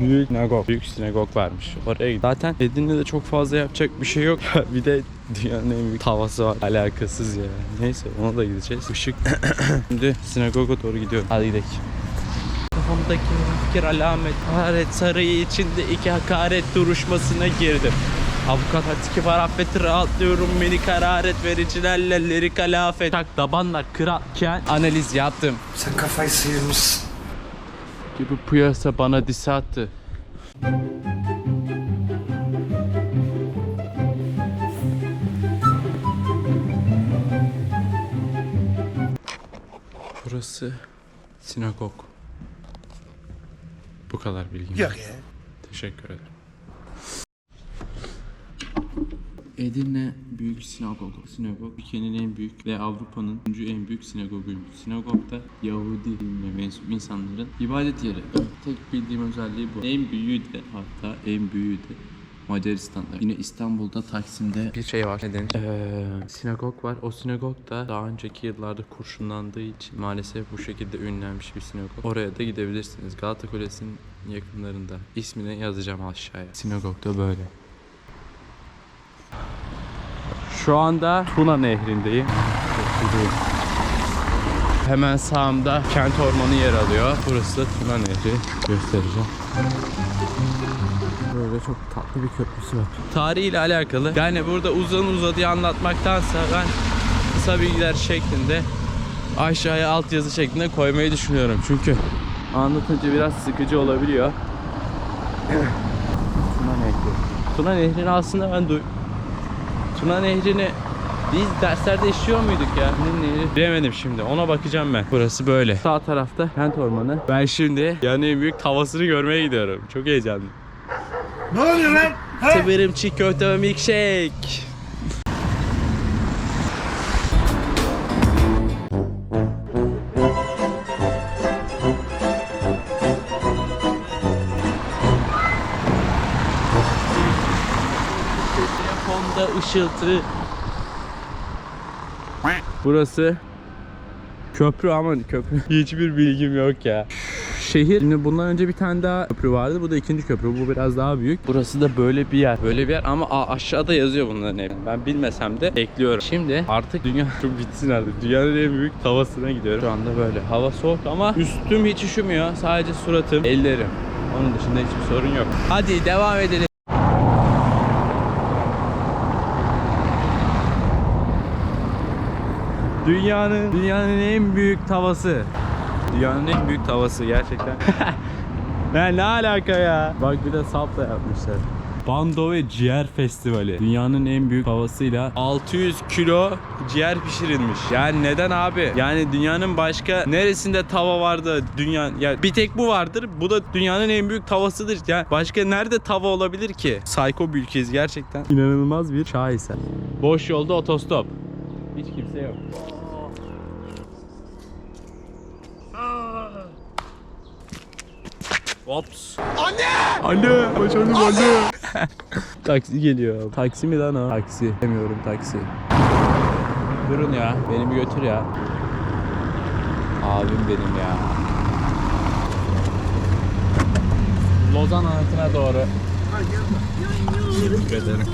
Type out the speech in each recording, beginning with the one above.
büyük sinagog. Büyük sinagog varmış. Oraya git. Zaten Edirne'de çok fazla yapacak bir şey yok. bir de dünyanın en büyük tavası var. Alakasız ya. Neyse ona da gideceğiz. Işık. Şimdi sinagoga doğru gidiyorum. Hadi gidelim. Kafamdaki fikir alamet hakaret sarayı içinde iki hakaret duruşmasına girdim. Avukat Hatiki var affeti rahatlıyorum beni hararet vericilerle lirik alafet. Tak dabanlar kırarken analiz yaptım. Sen kafayı sıyırmışsın. Gibi piyasa bana dis attı. Burası sinagog. Bu kadar bilgim. Yok ya. Teşekkür ederim. Edirne Büyük Sinagogu. Sinagog Türkiye'nin en büyük ve Avrupa'nın üçüncü en büyük sinagoguymuş. Sinagogda Yahudi dinine mensup insanların ibadet yeri. Tek bildiğim özelliği bu. En büyüğü de hatta en büyüğü de Macaristan'da. Yine İstanbul'da Taksim'de bir şey var. Neden? Ee, sinagog var. O sinagog da daha önceki yıllarda kurşunlandığı için maalesef bu şekilde ünlenmiş bir sinagog. Oraya da gidebilirsiniz. Galata Kulesi'nin yakınlarında. İsmini yazacağım aşağıya. Sinagog da böyle. Şu anda Tuna Nehri'ndeyim. Hemen sağımda kent ormanı yer alıyor. Burası da Tuna Nehri. Göstereceğim. Böyle çok tatlı bir köprüsü var. Tarihiyle alakalı. Yani burada uzun uzadıya anlatmaktansa ben kısa bilgiler şeklinde aşağıya altyazı şeklinde koymayı düşünüyorum. Çünkü anlatınca biraz sıkıcı olabiliyor. Tuna Nehri. Tuna Nehri'ni aslında ben Tuna Nehri'ni biz derslerde işliyor muyduk ya? Ne nehri? Bilemedim şimdi. Ona bakacağım ben. Burası böyle. Sağ tarafta kent ormanı. Ben şimdi yani en büyük tavasını görmeye gidiyorum. Çok heyecanlıyım. Ne oluyor lan? Severim çiğ köfte ve milkshake. Telefonda ışıltı. Burası köprü ama köprü. Hiçbir bilgim yok ya. Şehir. Şimdi bundan önce bir tane daha köprü vardı. Bu da ikinci köprü. Bu biraz daha büyük. Burası da böyle bir yer. Böyle bir yer ama aşağıda yazıyor bunların hep. Ben bilmesem de ekliyorum. Şimdi artık dünya çok bitsin artık. Dünyanın en büyük tavasına gidiyorum. Şu anda böyle. Hava soğuk ama üstüm hiç üşümüyor. Sadece suratım, ellerim. Onun dışında hiçbir sorun yok. Hadi devam edelim. Dünyanın dünyanın en büyük tavası. Dünyanın en büyük tavası gerçekten. ya ne alaka ya? Bak bir de sap da yapmışlar. Bando ve Ciğer Festivali. Dünyanın en büyük tavasıyla 600 kilo ciğer pişirilmiş. Yani neden abi? Yani dünyanın başka neresinde tava vardı? Dünya ya bir tek bu vardır. Bu da dünyanın en büyük tavasıdır. Yani başka nerede tava olabilir ki? Psycho bir ülkeyiz gerçekten. İnanılmaz bir şaheser. Boş yolda otostop. Hiç kimse yok. Ops. Anne! Anne! Başardım anne! taksi geliyor. Taksi mi lan o? Taksi. Demiyorum taksi. Durun ya. Beni bir götür ya. Abim benim ya. Lozan anıtına doğru. Teşekkür ederim.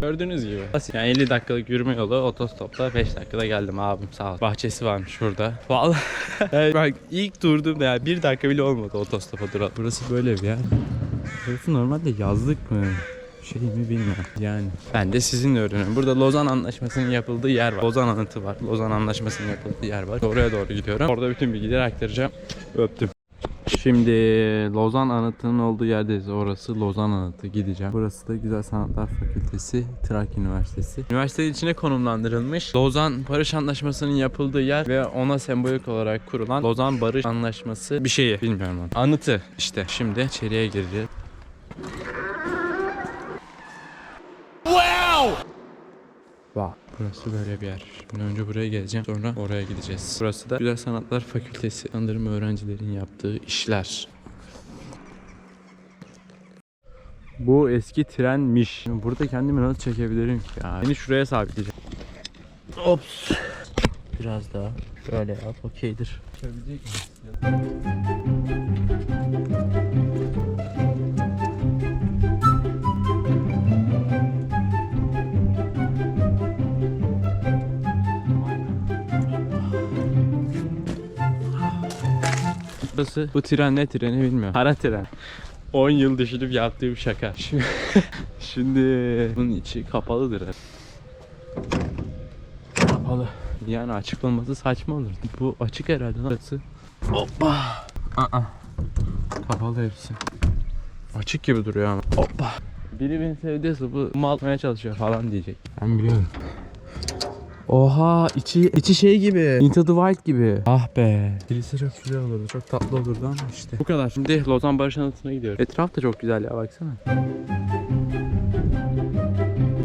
Gördüğünüz gibi. Basit. Yani 50 dakikalık yürüme yolu otostopla 5 dakikada geldim abim sağ ol. Bahçesi varmış şurada. Vallahi yani bak ilk durduğumda yani 1 dakika bile olmadı otostopa duralım. Burası böyle bir yer. Burası normalde yazlık mı? Şey mi bilmiyorum. Yani ben de sizinle öğreniyorum. Burada Lozan Anlaşması'nın yapıldığı yer var. Lozan Anıtı var. Lozan Anlaşması'nın yapıldığı yer var. Oraya doğru gidiyorum. Orada bütün bilgileri aktaracağım. Öptüm. Şimdi Lozan Anıtı'nın olduğu yerdeyiz. Orası Lozan Anıtı. Gideceğim. Burası da Güzel Sanatlar Fakültesi, Trakya Üniversitesi. Üniversitenin içine konumlandırılmış. Lozan Barış Anlaşması'nın yapıldığı yer ve ona sembolik olarak kurulan Lozan Barış Anlaşması bir şeyi. Bilmiyorum. Anıtı işte. Şimdi içeriye gireceğiz. Bak burası böyle bir yer. Şimdi önce buraya geleceğim sonra oraya gideceğiz. Burası da Güzel Sanatlar Fakültesi. Sanırım öğrencilerin yaptığı işler. Bu eski trenmiş. Burada kendimi nasıl çekebilirim ki ya? Beni şuraya sabitleyeceğim. Ops. Biraz daha. Böyle yap. Okeydir. Çekebilecek miyiz? Burası bu tren ne treni bilmiyorum. Kara tren. 10 yıl düşünüp yaptığım şaka. Şimdi, şimdi bunun içi kapalıdır. Kapalı. Yani açık olması saçma olur. Bu açık herhalde. Nasıl? Hoppa. Aa. Kapalı hepsi. Açık gibi duruyor ama. Hoppa. Biri beni sevdiyse bu malmaya çalışıyor falan diyecek. Ben biliyorum. Oha içi içi şey gibi. Into the Wild gibi. Ah be. Birisi çok güzel olurdu. Çok tatlı olurdu ama işte. Bu kadar. Şimdi Lozan Barış Anıtı'na gidiyoruz. Etraf da çok güzel ya baksana.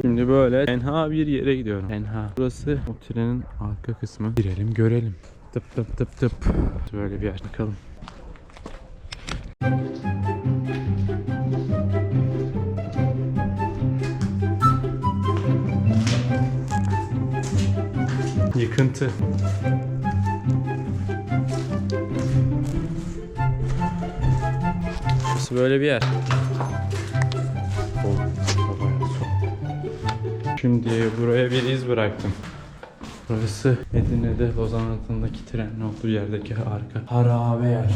Şimdi böyle tenha bir yere gidiyorum. Tenha. Burası o trenin arka kısmı. Girelim görelim. Tıp tıp tıp tıp. Böyle bir yer. Bakalım. Yıkıntı. Burası böyle bir yer. Şimdi buraya bir iz bıraktım. Burası Edirne'de Lozan Anıtı'ndaki trenin olduğu yerdeki arka harabe yer.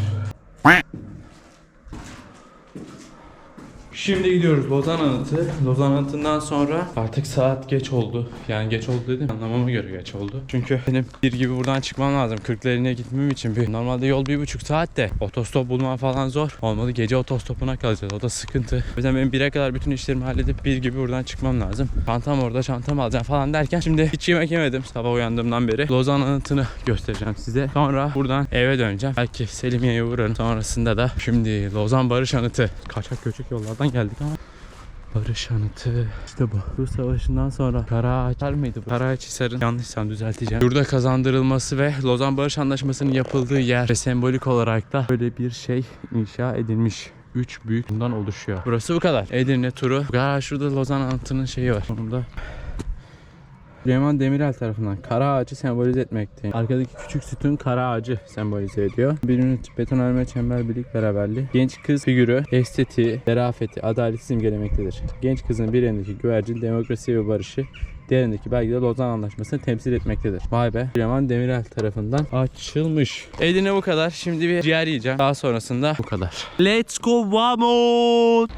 Şimdi gidiyoruz Lozan Anıtı. Lozan Anıtı'ndan sonra artık saat geç oldu. Yani geç oldu dedim anlamama göre geç oldu. Çünkü benim bir gibi buradan çıkmam lazım. Kırklareli'ne gitmem için bir normalde yol bir buçuk saat de otostop bulmam falan zor. Olmadı gece otostopuna kalacağız. O da sıkıntı. O yüzden benim bire kadar bütün işlerimi halledip bir gibi buradan çıkmam lazım. Çantam orada çantamı alacağım falan derken şimdi hiç yemek yemedim sabah uyandığımdan beri. Lozan Anıtı'nı göstereceğim size. Sonra buradan eve döneceğim. Belki Selimiye'ye uğrarım. Sonrasında da şimdi Lozan Barış Anıtı. Kaçak göçük yollardan geldik ama Barış Anıtı. İşte bu. Bu savaşından sonra Karaağaçlar mıydı bu? Karaağaçhisar'ın yanlışsam düzelteceğim. Yurda kazandırılması ve Lozan Barış Anlaşması'nın yapıldığı yer ve sembolik olarak da böyle bir şey inşa edilmiş. Üç büyük bundan oluşuyor. Burası bu kadar. Edirne turu. Aa, şurada Lozan Anıtı'nın şeyi var. Sonunda Süleyman Demirel tarafından kara ağacı sembolize etmekte. Arkadaki küçük sütun kara ağacı sembolize ediyor. Bir ünit betonarme çember birlik beraberliği. Genç kız figürü estetiği, zarafeti, adaleti simgelemektedir. Genç kızın bir elindeki güvercin demokrasi ve barışı diğerindeki belgede Lozan Anlaşması'nı temsil etmektedir. Vay be. Süleyman Demirel tarafından açılmış. Edirne bu kadar. Şimdi bir ciğer yiyeceğim. Daha sonrasında bu kadar. Let's go vamos.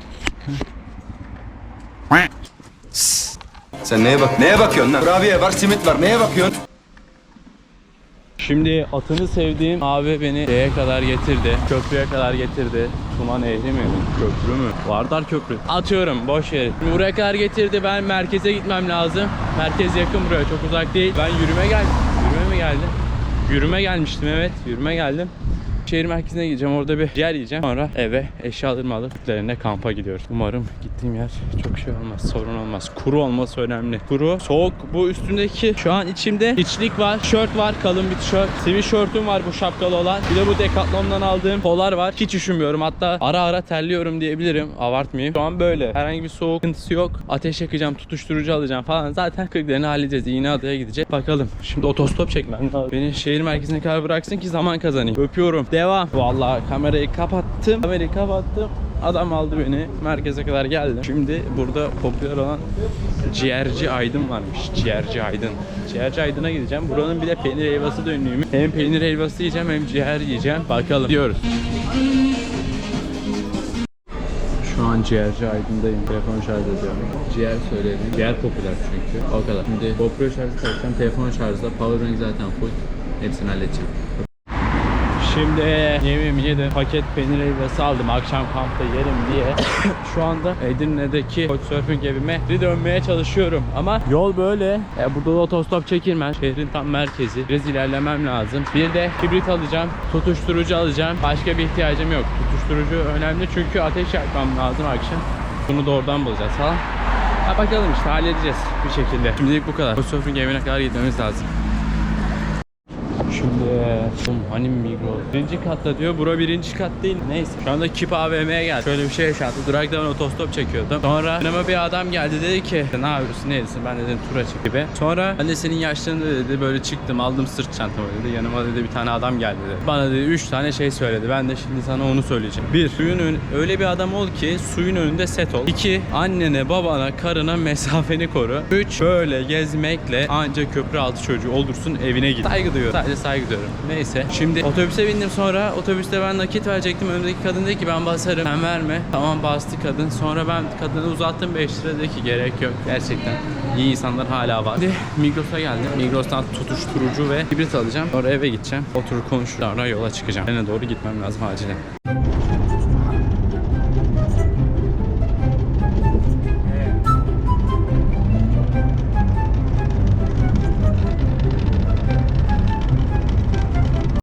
Sen neye bak? Neye bakıyorsun lan? Kurabiye var, simit var. Neye bakıyorsun? Şimdi atını sevdiğim abi beni şeye kadar getirdi. Köprüye kadar getirdi. Tuma Nehri mi? Köprü mü? Vardar Köprü. Atıyorum boş yer. Şimdi buraya kadar getirdi. Ben merkeze gitmem lazım. Merkez yakın buraya. Çok uzak değil. Ben yürüme geldim. Yürüme mi geldim? Yürüme gelmiştim evet. Yürüme geldim. Şehir merkezine gideceğim. Orada bir yer yiyeceğim. Sonra eve eşyalarımı alıp üzerine kampa gidiyoruz. Umarım gittiğim yer çok şey olmaz. Sorun olmaz. Kuru olması önemli. Kuru, soğuk. Bu üstümdeki şu an içimde içlik var. Tişört var. Kalın bir tişört. Sivil şörtüm var bu şapkalı olan. Bir de bu Decathlon'dan aldığım polar var. Hiç üşümüyorum. Hatta ara ara terliyorum diyebilirim. Abartmayayım. Şu an böyle. Herhangi bir soğuk sıkıntısı yok. Ateş yakacağım. Tutuşturucu alacağım falan. Zaten 40 halledeceğiz. İğneada'ya gidecek. Bakalım. Şimdi otostop çekmem lazım. Beni şehir merkezine kadar bıraksın ki zaman kazanayım. Öpüyorum. Devam. Vallahi kamerayı kapattım. Kamerayı kapattım. Adam aldı beni. Merkeze kadar geldim. Şimdi burada popüler olan Ciğerci Aydın varmış. Ciğerci Aydın. Ciğerci Aydın'a gideceğim. Buranın bir de peynir helvası da. Hem peynir helvası yiyeceğim hem ciğer yiyeceğim. Bakalım diyoruz. Şu an ciğerci Aydın'dayım. Telefon şarj ediyorum. Ciğer söyledim. Ciğer popüler çünkü. O kadar. Şimdi GoPro şarjı takacağım. Telefon şarjda. Powerbank zaten full. Hepsini halledeceğim. Şimdi yemeğimi yedim. Paket peynir helvası aldım akşam kampta yerim diye. Şu anda Edirne'deki Couchsurfing evime geri dönmeye çalışıyorum. Ama yol böyle. E, burada da otostop çekilmez. Şehrin tam merkezi. Biraz ilerlemem lazım. Bir de kibrit alacağım. Tutuşturucu alacağım. Başka bir ihtiyacım yok. Tutuşturucu önemli çünkü ateş yakmam lazım akşam. Bunu da oradan bulacağız falan. Ha bakalım işte halledeceğiz bir şekilde. Şimdilik bu kadar. Couchsurfing evine kadar gitmemiz lazım. Oğlum hani Migros? Birinci katta diyor bura birinci kat değil. Neyse. Şu anda Kip AVM'ye geldi. Şöyle bir şey yaşandı durakta ben otostop çekiyordum. Sonra yanıma bir adam geldi. Dedi ki ne yapıyorsun? Neredesin ben dedim tura çık. gibi. Sonra ben de senin yaşlarında dedi böyle çıktım. Aldım sırt çantamı dedi. Yanıma dedi bir tane adam geldi dedi. Bana dedi 3 tane şey söyledi. Ben de şimdi sana onu söyleyeceğim. Bir suyun ön- öyle bir adam ol ki suyun önünde set ol. 2 annene babana karına mesafeni koru. 3 böyle gezmekle anca köprü altı çocuğu olursun evine git. Saygı duyuyorum. Sadece saygı duyuyorum. Neyse Neyse. Şimdi otobüse bindim sonra otobüste ben nakit verecektim. Önümdeki kadın dedi ki ben basarım. Sen verme. Tamam bastı kadın. Sonra ben kadını uzattım 5 lira dedi ki gerek yok. Gerçekten iyi insanlar hala var. Şimdi Migros'a geldim. Migros'tan tutuşturucu ve hibrit alacağım. Sonra eve gideceğim. Oturup konuşup sonra yola çıkacağım. Eve doğru gitmem lazım acilen.